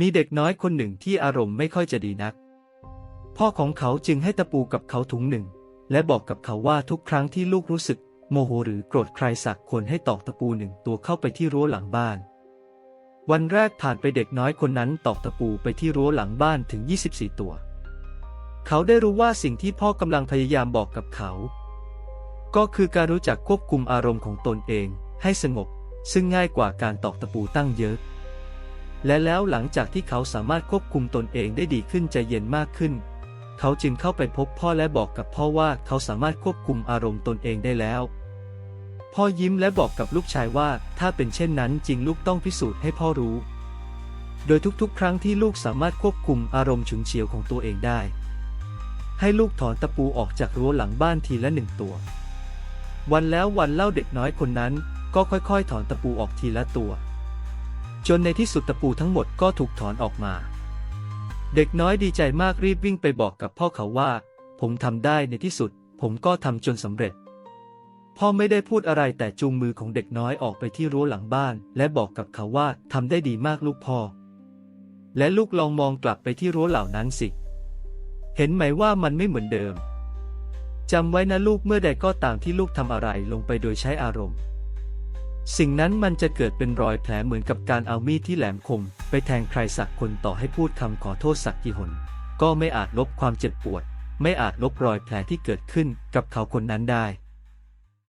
มีเด็กน้อยคนหนึ่งที่อารมณ์ไม่ค่อยจะดีนัก พ่อของเขาจึงให้ตะปูกับเขาถุงหนึ่ง และบอกกับเขาว่าทุกครั้งที่ลูกรู้สึก โมโหหรือโกรธใครสักคนให้ตอกตะปูหนึ่งตัวเข้าไปที่รั้วหลังบ้าน วันแรกผ่านไปเด็กน้อยคนนั้นตอกตะปูไปที่รั้วหลังบ้านถึง 24 ตัว เขาได้รู้ว่าสิ่งที่พ่อกำลังพยายามบอกกับเขา ก็คือการรู้จักควบคุมอารมณ์ของตนเองให้สงบ ซึ่งง่ายกว่าการตอกตะปูตั้งเยอะ และแล้วหลังจากที่เขาสามารถควบคุมตนเองได้ดีขึ้นใจเย็นมากขึ้น เขาจึงเข้าไปพบพ่อและบอกกับพ่อว่าเขาสามารถควบคุมอารมณ์ตนเองได้แล้ว พ่อยิ้มและบอกกับลูกชายว่า ถ้าเป็นเช่นนั้นจริงลูกต้องพิสูจน์ให้พ่อรู้ โดยทุกๆ ครั้งที่ลูกสามารถควบคุมอารมณ์ฉุนเฉียวของตัวเองได้ ให้ลูกถอนตะปูออกจากรั้วหลังบ้านทีละหนึ่งตัว วันแล้ววันเล่าเด็กน้อยคนนั้น ก็ค่อยๆ ถอนตะปูออกทีละตัว จนในที่สุดตะปูทั้งหมดก็ถูกถอนออกมา เด็กน้อยดีใจมากรีบวิ่งไปบอกกับพ่อเขาว่า ผมทำได้ในที่สุด ผมก็ทำจนสำเร็จ พ่อไม่ได้พูดอะไรแต่จูงมือของเด็กน้อยออกไปที่รั้วหลังบ้าน และบอกกับเขาว่าทำได้ดีมากลูกพ่อ และลูกลองมองกลับไปที่รั้วเหล่านั้นสิ เห็นไหมว่ามันไม่เหมือนเดิมจำไว้นะลูกเมื่อใดก็ตามที่ลูกทำอะไรลงไปโดยใช้อารมณ์ สิ่งนั้นมันจะเกิดเป็นรอยแผลเหมือนกับการเอามีดที่แหลมคม ไปแทงใครสักคนต่อให้พูดคำขอโทษสักกี่หน ก็ไม่อาจลบความเจ็บปวด ไม่อาจลบรอยแผลที่เกิดขึ้นกับเขาคนนั้นได้